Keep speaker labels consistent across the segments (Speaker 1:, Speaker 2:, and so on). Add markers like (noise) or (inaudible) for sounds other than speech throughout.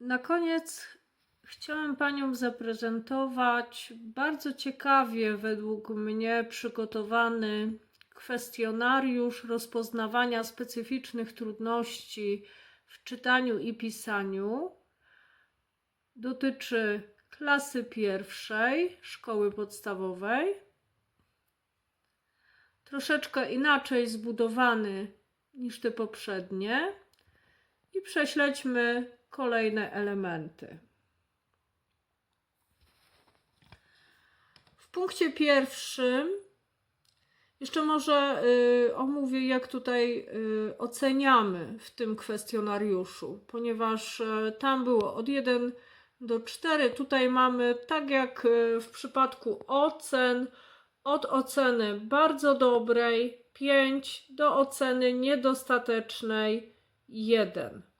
Speaker 1: Na koniec chciałem Paniom zaprezentować bardzo ciekawie, według mnie, przygotowany kwestionariusz rozpoznawania specyficznych trudności w czytaniu i pisaniu. Dotyczy klasy pierwszej szkoły podstawowej. Troszeczkę inaczej zbudowany niż te poprzednie i prześledźmy kolejne elementy. W punkcie pierwszym jeszcze może y, omówię, jak tutaj y, oceniamy w tym kwestionariuszu, ponieważ y, tam było od 1 do 4. Tutaj mamy, tak jak y, w przypadku ocen, od oceny bardzo dobrej 5 do oceny niedostatecznej 1.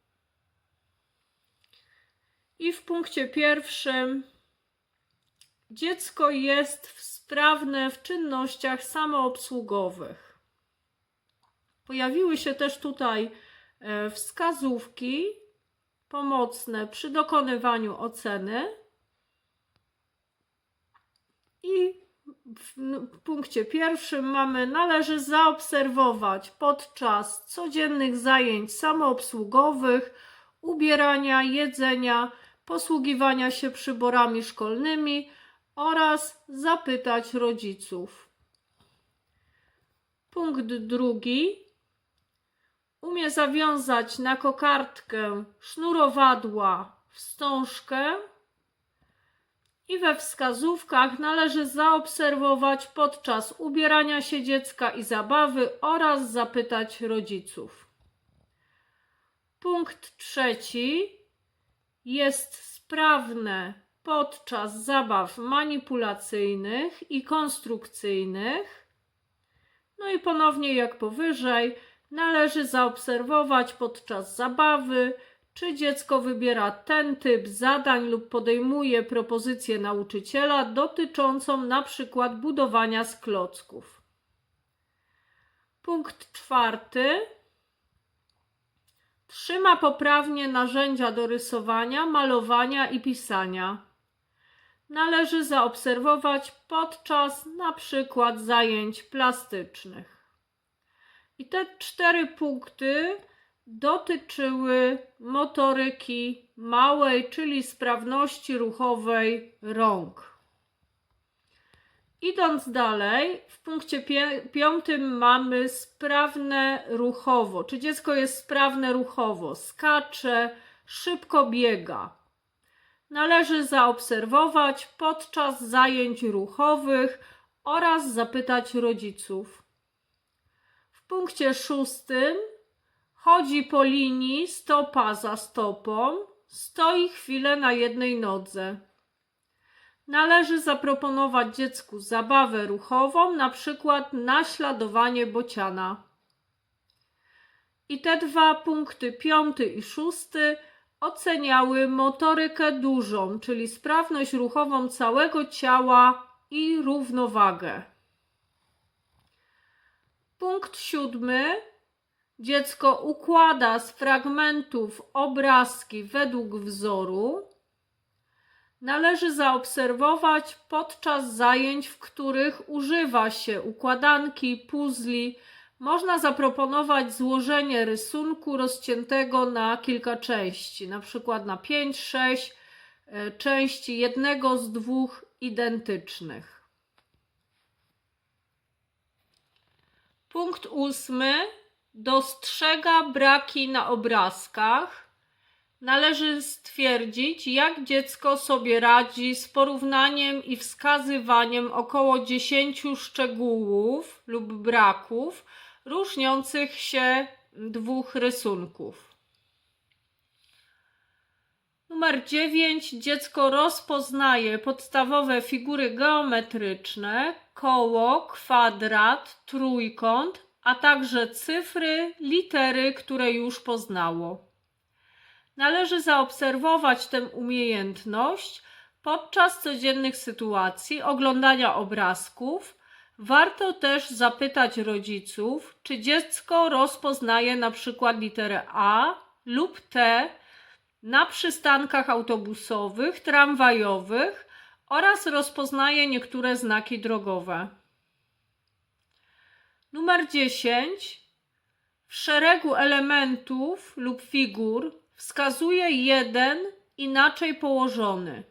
Speaker 1: I w punkcie pierwszym dziecko jest sprawne w czynnościach samoobsługowych. Pojawiły się też tutaj e, wskazówki pomocne przy dokonywaniu oceny. I w punkcie pierwszym mamy należy zaobserwować podczas codziennych zajęć samoobsługowych ubierania, jedzenia, posługiwania się przyborami szkolnymi oraz zapytać rodziców. Punkt drugi. Umie zawiązać na kokardkę sznurowadła wstążkę i we wskazówkach należy zaobserwować podczas ubierania się dziecka i zabawy oraz zapytać rodziców. Punkt trzeci jest sprawne podczas zabaw manipulacyjnych i konstrukcyjnych. No i ponownie, jak powyżej, należy zaobserwować podczas zabawy, czy dziecko wybiera ten typ zadań lub podejmuje propozycję nauczyciela dotyczącą na przykład budowania z klocków. Punkt czwarty. Trzyma poprawnie narzędzia do rysowania, malowania i pisania. Należy zaobserwować podczas na przykład zajęć plastycznych. I te cztery punkty dotyczyły motoryki małej, czyli sprawności ruchowej rąk. Idąc dalej, w punkcie piątym mamy sprawne ruchowo. Czy dziecko jest sprawne ruchowo? Skacze, szybko biega. Należy zaobserwować podczas zajęć ruchowych oraz zapytać rodziców. W punkcie szóstym chodzi po linii stopa za stopą, stoi chwilę na jednej nodze. Należy zaproponować dziecku zabawę ruchową, na przykład naśladowanie bociana. I te dwa punkty, piąty i szósty, oceniały motorykę dużą, czyli sprawność ruchową całego ciała i równowagę. Punkt siódmy. Dziecko układa z fragmentów obrazki według wzoru. Należy zaobserwować podczas zajęć, w których używa się układanki, puzli. Można zaproponować złożenie rysunku rozciętego na kilka części, na przykład na 5-6 części jednego z dwóch identycznych. Punkt ósmy. Dostrzega braki na obrazkach. Należy stwierdzić, jak dziecko sobie radzi z porównaniem i wskazywaniem około 10 szczegółów lub braków różniących się dwóch rysunków. Numer 9. Dziecko rozpoznaje podstawowe figury geometryczne, koło, kwadrat, trójkąt, a także cyfry, litery, które już poznało. Należy zaobserwować tę umiejętność podczas codziennych sytuacji oglądania obrazków. Warto też zapytać rodziców, czy dziecko rozpoznaje na przykład literę A lub T na przystankach autobusowych, tramwajowych oraz rozpoznaje niektóre znaki drogowe. Numer 10. W szeregu elementów lub figur wskazuje jeden inaczej położony.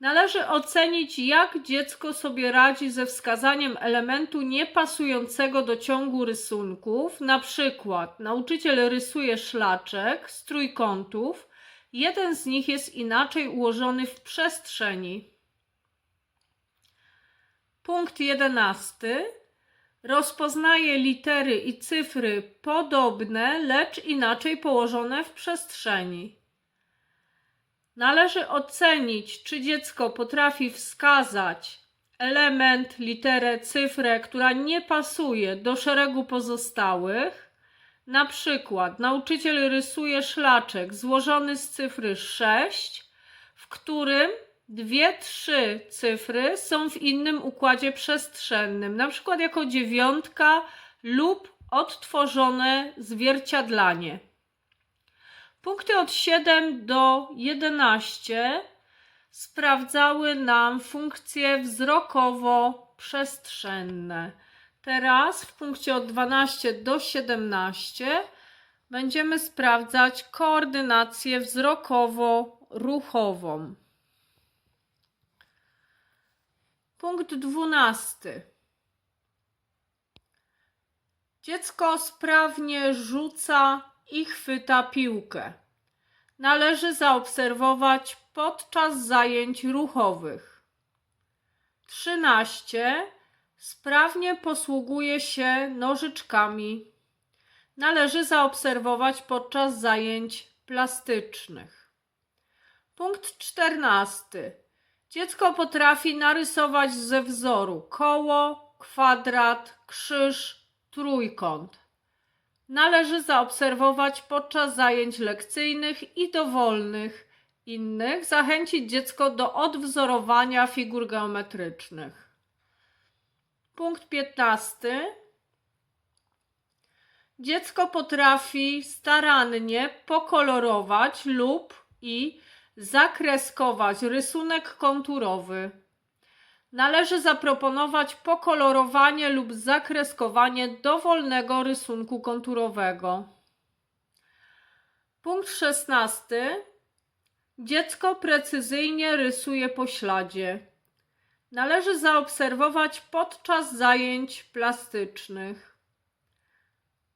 Speaker 1: Należy ocenić, jak dziecko sobie radzi ze wskazaniem elementu niepasującego do ciągu rysunków. Na przykład, nauczyciel rysuje szlaczek z trójkątów, jeden z nich jest inaczej ułożony w przestrzeni. Punkt jedenasty. Rozpoznaje litery i cyfry podobne, lecz inaczej położone w przestrzeni. Należy ocenić, czy dziecko potrafi wskazać element, literę, cyfrę, która nie pasuje do szeregu pozostałych. Na przykład nauczyciel rysuje szlaczek złożony z cyfry 6, w którym dwie, trzy cyfry są w innym układzie przestrzennym, na przykład jako dziewiątka lub odtworzone zwierciadlanie. Punkty od 7 do 11 sprawdzały nam funkcje wzrokowo-przestrzenne. Teraz w punkcie od 12 do 17 będziemy sprawdzać koordynację wzrokowo-ruchową. Punkt 12. Dziecko sprawnie rzuca i chwyta piłkę. Należy zaobserwować podczas zajęć ruchowych. 13. Sprawnie posługuje się nożyczkami. Należy zaobserwować podczas zajęć plastycznych. Punkt 14. Dziecko potrafi narysować ze wzoru koło, kwadrat, krzyż, trójkąt należy zaobserwować podczas zajęć lekcyjnych i dowolnych innych, zachęcić dziecko do odwzorowania figur geometrycznych. Punkt 15. Dziecko potrafi starannie pokolorować lub i zakreskować rysunek konturowy należy zaproponować pokolorowanie lub zakreskowanie dowolnego rysunku konturowego. Punkt 16. Dziecko precyzyjnie rysuje po śladzie. Należy zaobserwować podczas zajęć plastycznych.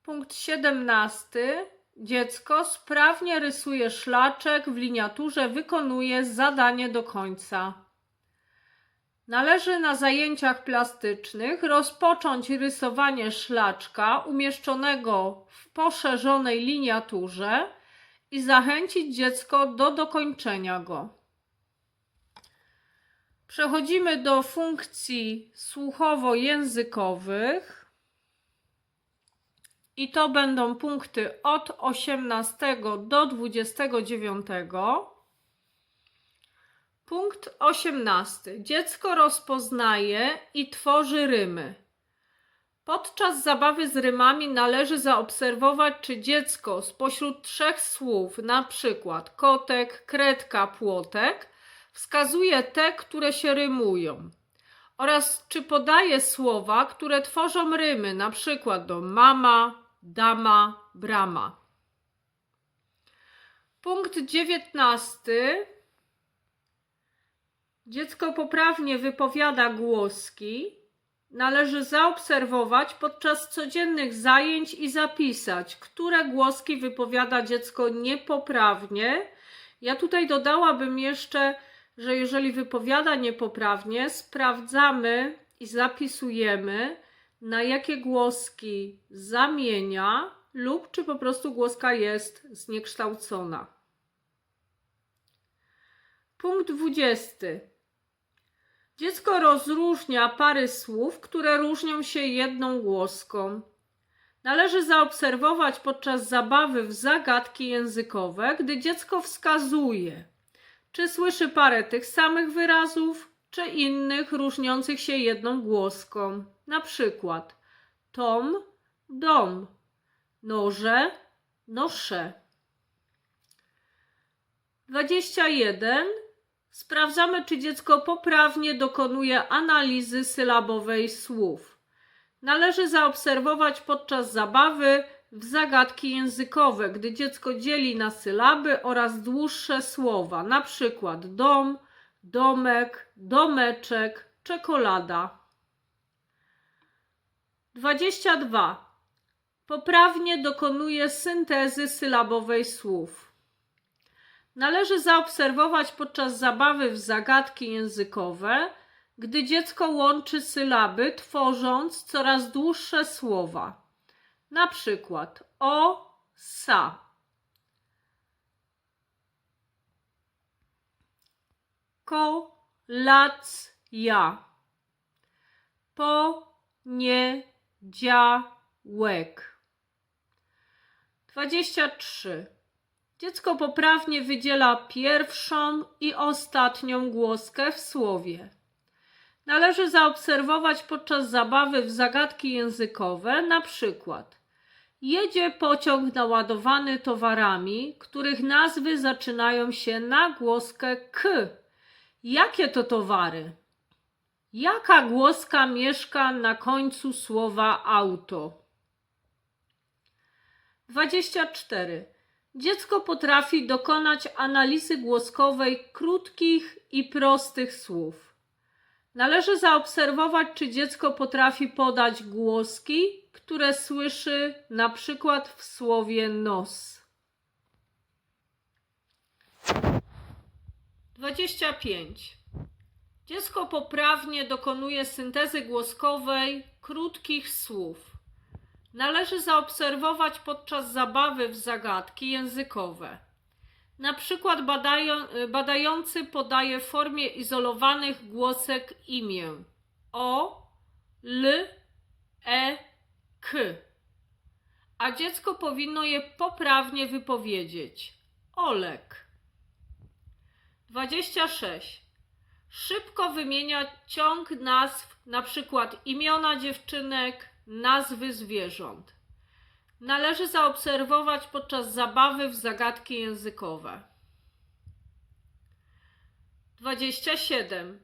Speaker 1: Punkt 17. Dziecko sprawnie rysuje szlaczek w liniaturze, wykonuje zadanie do końca. Należy na zajęciach plastycznych rozpocząć rysowanie szlaczka umieszczonego w poszerzonej liniaturze i zachęcić dziecko do dokończenia go. Przechodzimy do funkcji słuchowo-językowych. I to będą punkty od 18 do 29. Punkt 18. Dziecko rozpoznaje i tworzy rymy. Podczas zabawy z rymami należy zaobserwować, czy dziecko spośród trzech słów, na przykład kotek, kredka, płotek, wskazuje te, które się rymują. Oraz czy podaje słowa, które tworzą rymy, na przykład do mama, dama, brama. Punkt 19 dziecko poprawnie wypowiada głoski, należy zaobserwować podczas codziennych zajęć i zapisać, które głoski wypowiada dziecko niepoprawnie. Ja tutaj dodałabym jeszcze, że jeżeli wypowiada niepoprawnie, sprawdzamy i zapisujemy, na jakie głoski zamienia lub czy po prostu głoska jest zniekształcona. Punkt 20. Dziecko rozróżnia pary słów, które różnią się jedną głoską. Należy zaobserwować podczas zabawy w zagadki językowe, gdy dziecko wskazuje, czy słyszy parę tych samych wyrazów, czy innych różniących się jedną głoską. Na przykład tom, dom, noże, nosze. 21. Sprawdzamy, czy dziecko poprawnie dokonuje analizy sylabowej słów. Należy zaobserwować podczas zabawy w zagadki językowe, gdy dziecko dzieli na sylaby oraz dłuższe słowa, na przykład dom, domek, domeczek, czekolada. 22. Poprawnie dokonuje syntezy sylabowej słów. Należy zaobserwować podczas zabawy w zagadki językowe, gdy dziecko łączy sylaby, tworząc coraz dłuższe słowa. Na przykład o, sa. Ko, lac, ja. Po, nie, działek. 23. Dziecko poprawnie wydziela pierwszą i ostatnią głoskę w słowie. Należy zaobserwować podczas zabawy w zagadki językowe, na przykład jedzie pociąg naładowany towarami, których nazwy zaczynają się na głoskę k. Jakie to towary? Jaka głoska mieszka na końcu słowa auto? 24. Dziecko potrafi dokonać analizy głoskowej krótkich i prostych słów. Należy zaobserwować, czy dziecko potrafi podać głoski, które słyszy na przykład w słowie nos. 25. Dziecko poprawnie dokonuje syntezy głoskowej krótkich słów. Należy zaobserwować podczas zabawy w zagadki językowe. Na przykład badają, badający podaje w formie izolowanych głosek imię o, l, e, k, a dziecko powinno je poprawnie wypowiedzieć. Olek. 26. Szybko wymienia ciąg nazw, na przykład imiona dziewczynek, nazwy zwierząt. Należy zaobserwować podczas zabawy w zagadki językowe. 27.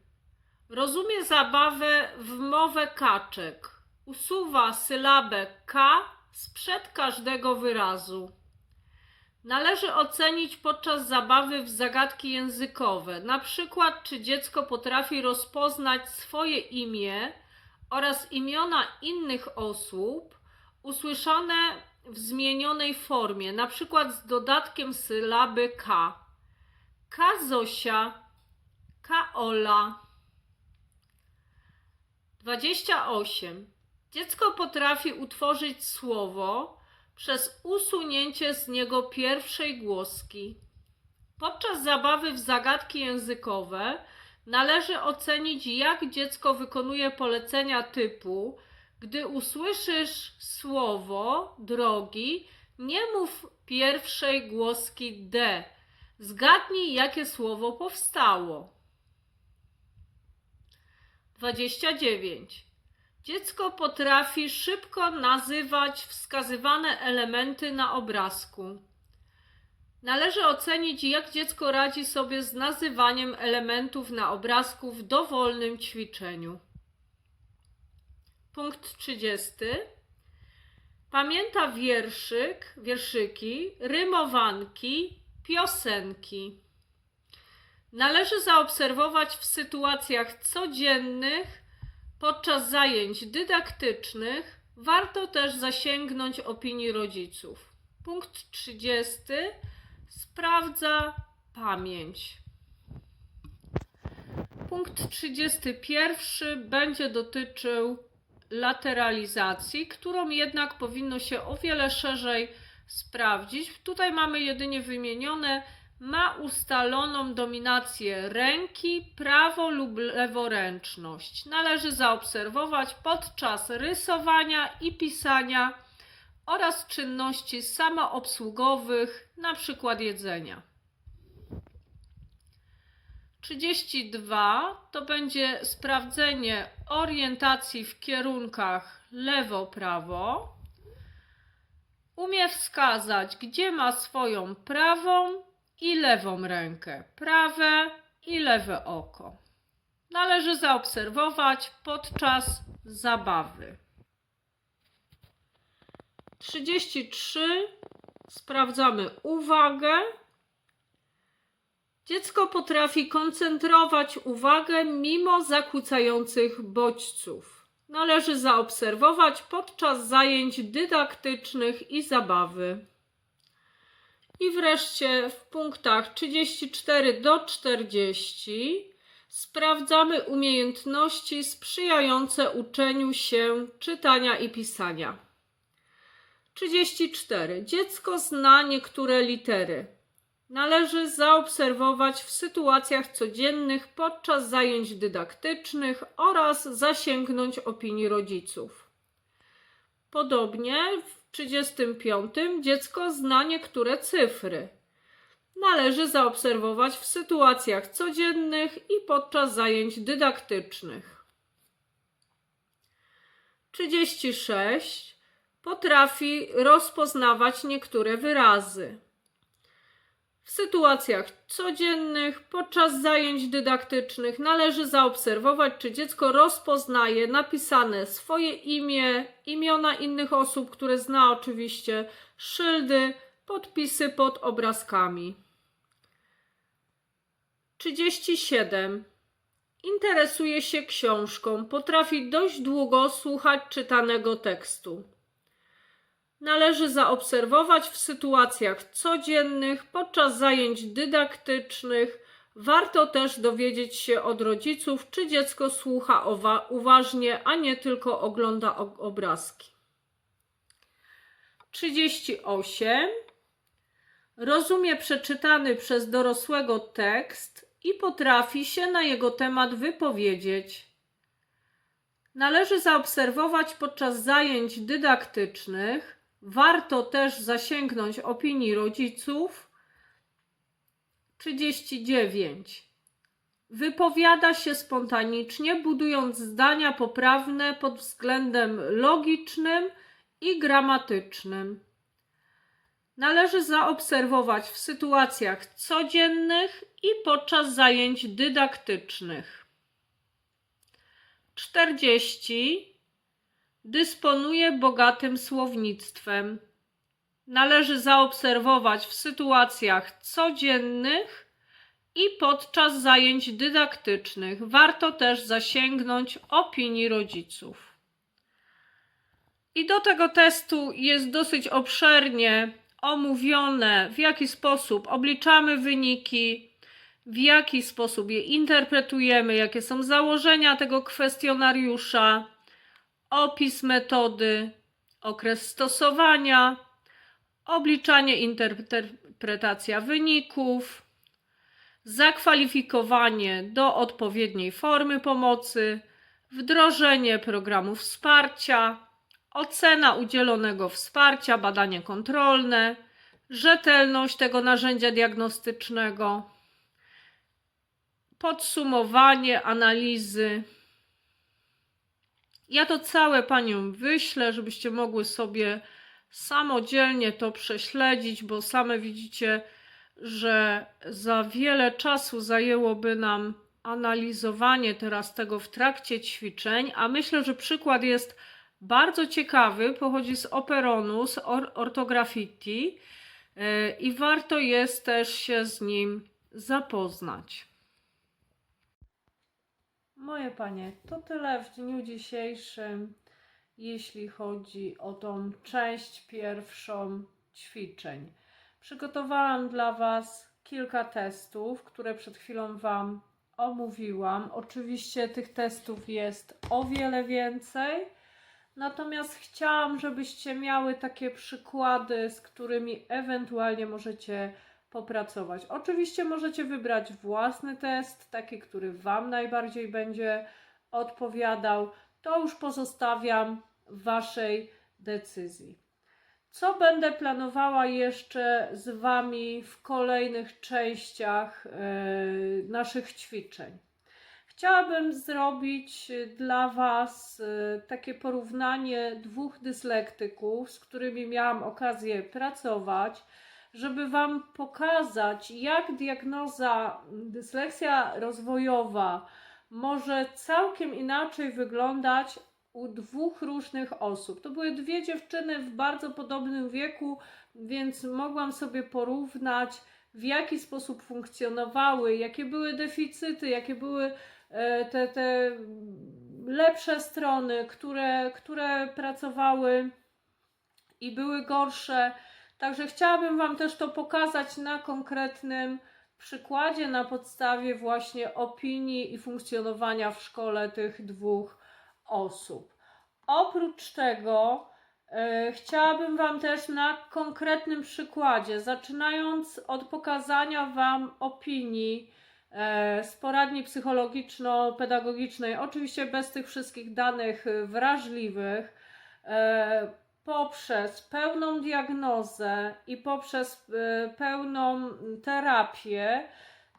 Speaker 1: Rozumie zabawę w mowę kaczek. Usuwa sylabę k sprzed każdego wyrazu. Należy ocenić podczas zabawy w zagadki językowe, na przykład czy dziecko potrafi rozpoznać swoje imię oraz imiona innych osób usłyszane w zmienionej formie, na przykład z dodatkiem sylaby K. K Zosia, K Ola. 28. Dziecko potrafi utworzyć słowo przez usunięcie z niego pierwszej głoski. Podczas zabawy w zagadki językowe należy ocenić, jak dziecko wykonuje polecenia typu: gdy usłyszysz słowo drogi, nie mów pierwszej głoski D. Zgadnij, jakie słowo powstało. 29. Dziecko potrafi szybko nazywać wskazywane elementy na obrazku. Należy ocenić, jak dziecko radzi sobie z nazywaniem elementów na obrazku w dowolnym ćwiczeniu. Punkt 30. Pamięta wierszyk, wierszyki, rymowanki, piosenki. Należy zaobserwować w sytuacjach codziennych, podczas zajęć dydaktycznych. Warto też zasięgnąć opinii rodziców. Punkt 30. Sprawdza pamięć. Punkt 31 będzie dotyczył lateralizacji, którą jednak powinno się o wiele szerzej sprawdzić. Tutaj mamy jedynie wymienione, ma ustaloną dominację ręki, prawo lub leworęczność. Należy zaobserwować podczas rysowania i pisania oraz czynności samoobsługowych, przykład jedzenia. 32 to będzie sprawdzenie orientacji w kierunkach lewo-prawo. Umie wskazać, gdzie ma swoją prawą i lewą rękę, prawe i lewe oko. Należy zaobserwować podczas zabawy. 33. Sprawdzamy uwagę. Dziecko potrafi koncentrować uwagę mimo zakłócających bodźców. Należy zaobserwować podczas zajęć dydaktycznych i zabawy. I wreszcie w punktach 34 do 40 sprawdzamy umiejętności sprzyjające uczeniu się czytania i pisania. 34. Dziecko zna niektóre litery. Należy zaobserwować w sytuacjach codziennych podczas zajęć dydaktycznych oraz zasięgnąć opinii rodziców. Podobnie 35 dziecko zna niektóre cyfry. Należy zaobserwować w sytuacjach codziennych i podczas zajęć dydaktycznych. 36 potrafi rozpoznawać niektóre wyrazy. W sytuacjach codziennych, podczas zajęć dydaktycznych należy zaobserwować, czy dziecko rozpoznaje napisane swoje imię, imiona innych osób, które zna oczywiście, szyldy, podpisy pod obrazkami. 37. Interesuje się książką, potrafi dość długo słuchać czytanego tekstu należy zaobserwować w sytuacjach codziennych, podczas zajęć dydaktycznych. Warto też dowiedzieć się od rodziców, czy dziecko słucha uważnie, a nie tylko ogląda obrazki. 38. Rozumie przeczytany przez dorosłego tekst i potrafi się na jego temat wypowiedzieć. Należy zaobserwować podczas zajęć dydaktycznych, Warto też zasięgnąć opinii rodziców. 39. Wypowiada się spontanicznie, budując zdania poprawne pod względem logicznym i gramatycznym. Należy zaobserwować w sytuacjach codziennych i podczas zajęć dydaktycznych. 40 dysponuje bogatym słownictwem. Należy zaobserwować w sytuacjach codziennych i podczas zajęć dydaktycznych. Warto też zasięgnąć opinii rodziców. I do tego testu jest dosyć obszernie omówione, w jaki sposób obliczamy wyniki, w jaki sposób je interpretujemy, jakie są założenia tego kwestionariusza opis metody, okres stosowania, obliczanie, interpretacja wyników, zakwalifikowanie do odpowiedniej formy pomocy, wdrożenie programu wsparcia, ocena udzielonego wsparcia, badanie kontrolne, rzetelność tego narzędzia diagnostycznego, podsumowanie analizy. Ja to całe Paniom wyślę, żebyście mogły sobie samodzielnie to prześledzić, bo same widzicie, że za wiele czasu zajęłoby nam analizowanie teraz tego w trakcie ćwiczeń, a myślę, że przykład jest bardzo ciekawy, pochodzi z Operonu, z Or yy, i warto jest też się z nim zapoznać. Moje panie, to tyle w dniu dzisiejszym, jeśli chodzi o tą część pierwszą ćwiczeń. Przygotowałam dla Was kilka testów, które przed chwilą Wam omówiłam. Oczywiście tych testów jest o wiele więcej. Natomiast chciałam, żebyście miały takie przykłady, z którymi ewentualnie możecie popracować. Oczywiście możecie wybrać własny test, taki, który Wam najbardziej będzie odpowiadał. To już pozostawiam Waszej decyzji. Co będę planowała jeszcze z Wami w kolejnych częściach yy, naszych ćwiczeń? Chciałabym zrobić dla Was yy, takie porównanie dwóch dyslektyków, z którymi miałam okazję pracować żeby Wam pokazać, jak diagnoza dysleksja rozwojowa może całkiem inaczej wyglądać u dwóch różnych osób. To były dwie dziewczyny w bardzo podobnym wieku, więc mogłam sobie porównać, w jaki sposób funkcjonowały, jakie były deficyty, jakie były e, te, te lepsze strony, które, które pracowały i były gorsze. Także chciałabym Wam też to pokazać na konkretnym przykładzie, na podstawie właśnie opinii i funkcjonowania w szkole tych dwóch osób. Oprócz tego e, chciałabym Wam też na konkretnym przykładzie, zaczynając od pokazania Wam opinii e, z poradni psychologiczno-pedagogicznej, oczywiście bez tych wszystkich danych wrażliwych, e, poprzez pełną diagnozę i poprzez e, pełną terapię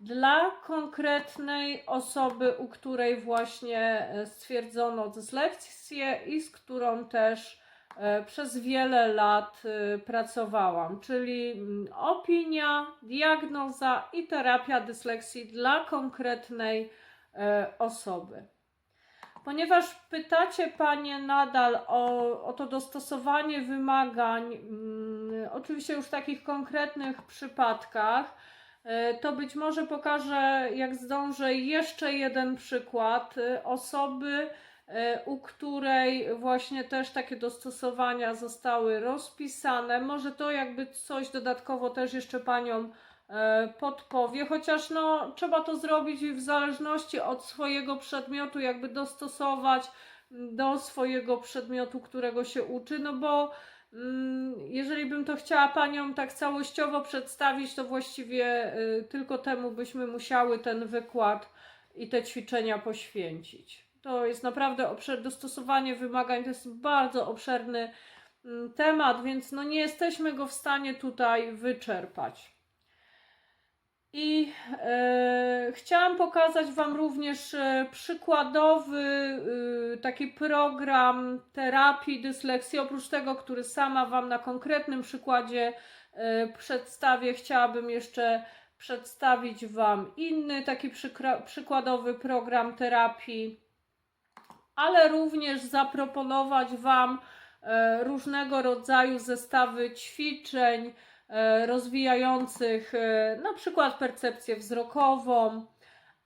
Speaker 1: dla konkretnej osoby, u której właśnie e, stwierdzono dysleksję i z którą też e, przez wiele lat pracowałam, czyli mm, opinia, diagnoza i terapia dysleksji dla konkretnej osoby. Ponieważ pytacie Panie nadal o, o to dostosowanie wymagań, mm, oczywiście już w takich konkretnych przypadkach, e, to być może pokażę, jak zdążę, jeszcze jeden przykład e, osoby, e, u której właśnie też takie dostosowania zostały rozpisane. Może to jakby coś dodatkowo też jeszcze Paniom podpowie, chociaż no, trzeba to zrobić w zależności od swojego przedmiotu, jakby dostosować do swojego przedmiotu, którego się uczy, no bo mm, jeżeli bym to chciała Paniom tak całościowo przedstawić, to właściwie y, tylko temu byśmy musiały ten wykład i te ćwiczenia poświęcić. To jest naprawdę obszar, dostosowanie wymagań, to jest bardzo obszerny mm, temat, więc no nie jesteśmy go w stanie tutaj wyczerpać. I e, chciałam pokazać Wam również e, przykładowy e, taki program terapii dysleksji. Oprócz tego, który sama Wam na konkretnym przykładzie e, przedstawię, chciałabym jeszcze przedstawić Wam inny taki przykładowy program terapii, ale również zaproponować Wam e, różnego rodzaju zestawy ćwiczeń rozwijających e, na przykład percepcję wzrokową,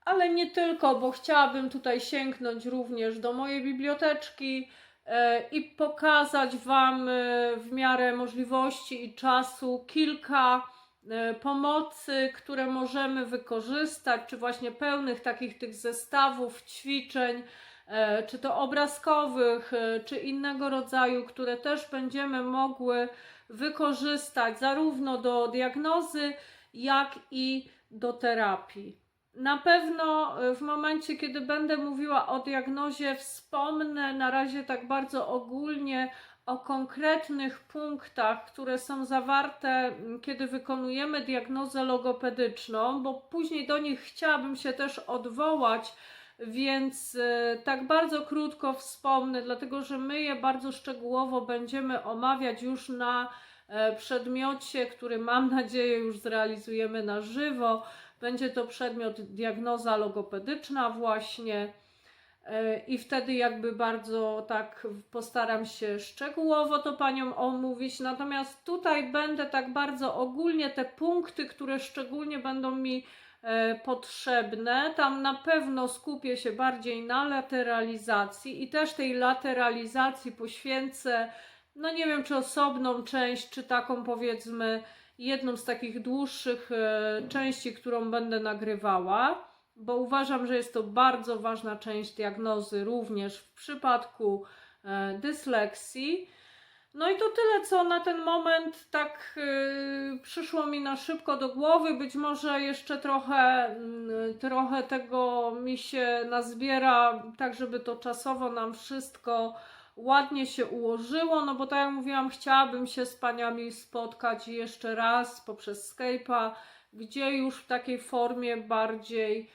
Speaker 1: ale nie tylko, bo chciałabym tutaj sięgnąć również do mojej biblioteczki e, i pokazać Wam e, w miarę możliwości i czasu kilka e, pomocy, które możemy wykorzystać, czy właśnie pełnych takich tych zestawów ćwiczeń, e, czy to obrazkowych, e, czy innego rodzaju, które też będziemy mogły wykorzystać zarówno do diagnozy, jak i do terapii. Na pewno e, w momencie, kiedy będę mówiła o diagnozie, wspomnę na razie tak bardzo ogólnie o konkretnych punktach, które są zawarte, kiedy wykonujemy diagnozę logopedyczną, bo później do nich chciałabym się też odwołać, więc e, tak bardzo krótko wspomnę, dlatego że my je bardzo szczegółowo będziemy omawiać już na e, przedmiocie, który mam nadzieję już zrealizujemy na żywo. Będzie to przedmiot diagnoza logopedyczna właśnie. E, I wtedy jakby bardzo tak postaram się szczegółowo to Paniom omówić. Natomiast tutaj będę tak bardzo ogólnie te punkty, które szczególnie będą mi potrzebne. Tam na pewno skupię się bardziej na lateralizacji i też tej lateralizacji poświęcę, no nie wiem czy osobną część, czy taką powiedzmy jedną z takich dłuższych e, części, którą będę nagrywała, bo uważam, że jest to bardzo ważna część diagnozy również w przypadku e, dysleksji. No i to tyle, co na ten moment tak y, przyszło mi na szybko do głowy. Być może jeszcze trochę, mm, trochę tego mi się nazbiera, tak żeby to czasowo nam wszystko ładnie się ułożyło. No bo tak jak mówiłam, chciałabym się z paniami spotkać jeszcze raz poprzez Skype'a, gdzie już w takiej formie bardziej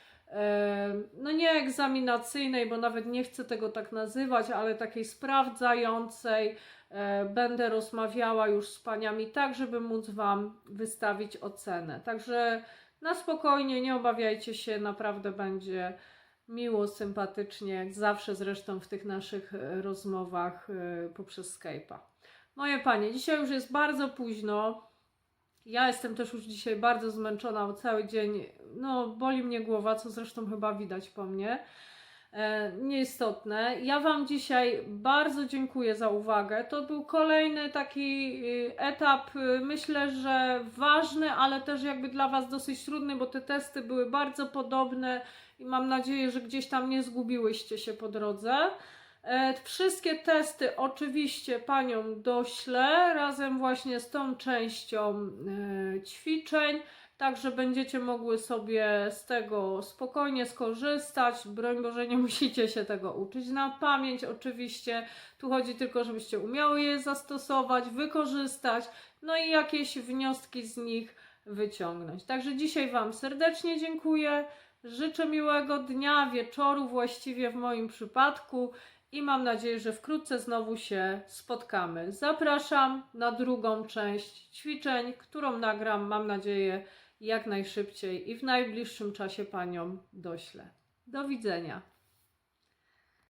Speaker 1: no nie egzaminacyjnej, bo nawet nie chcę tego tak nazywać, ale takiej sprawdzającej. E, Będę rozmawiała już z paniami tak, żeby móc Wam wystawić ocenę. Także na spokojnie, nie obawiajcie się, naprawdę będzie miło, sympatycznie, jak zawsze zresztą w tych naszych e, rozmowach e, poprzez Skype'a. Moje panie, dzisiaj już jest bardzo późno. Ja jestem też już dzisiaj bardzo zmęczona, bo cały dzień, no, boli mnie głowa, co zresztą chyba widać po mnie. E, nieistotne. Ja Wam dzisiaj bardzo dziękuję za uwagę. To był kolejny taki y, etap, y, myślę, że ważny, ale też jakby dla Was dosyć trudny, bo te testy były bardzo podobne i mam nadzieję, że gdzieś tam nie zgubiłyście się po drodze. E, Wszystkie testy oczywiście Paniom doślę razem właśnie z tą częścią e, ćwiczeń, także będziecie mogły sobie z tego spokojnie skorzystać. Broń Boże, nie (laughs) musicie się tego uczyć na pamięć oczywiście. Tu chodzi tylko, żebyście umiały je zastosować, wykorzystać, no i jakieś wnioski z nich wyciągnąć. Także dzisiaj Wam serdecznie dziękuję. Życzę miłego dnia, wieczoru właściwie w moim przypadku i mam nadzieję, że wkrótce znowu się spotkamy. Zapraszam na drugą część ćwiczeń, którą nagram, mam nadzieję, jak najszybciej i w najbliższym czasie Paniom doślę. Do widzenia.